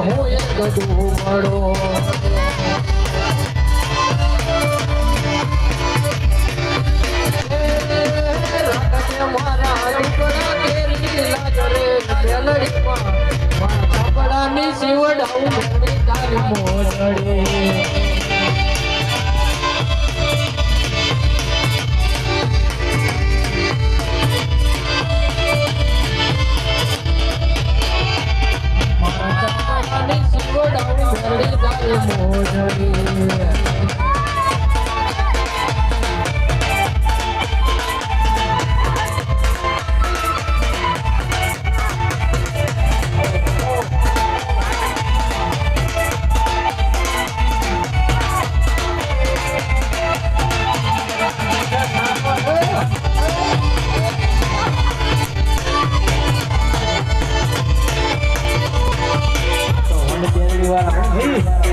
હું એ ગઢું મળો બેલડીમાં મારા કાપડાની શિવડાવું તારી મોજડી મોજડી. વાળા.